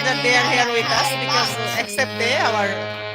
that they are here with us because except they, our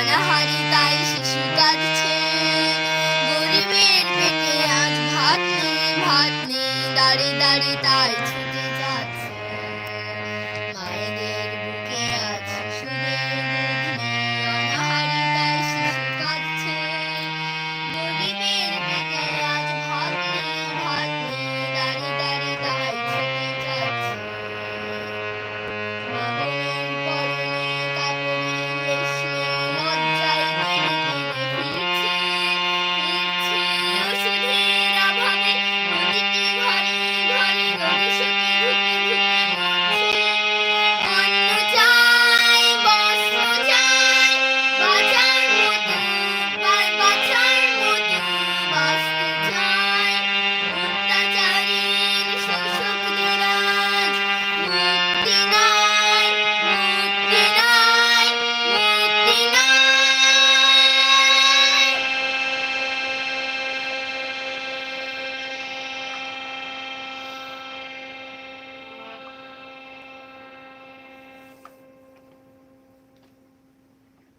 অনাহারি তাই তাই।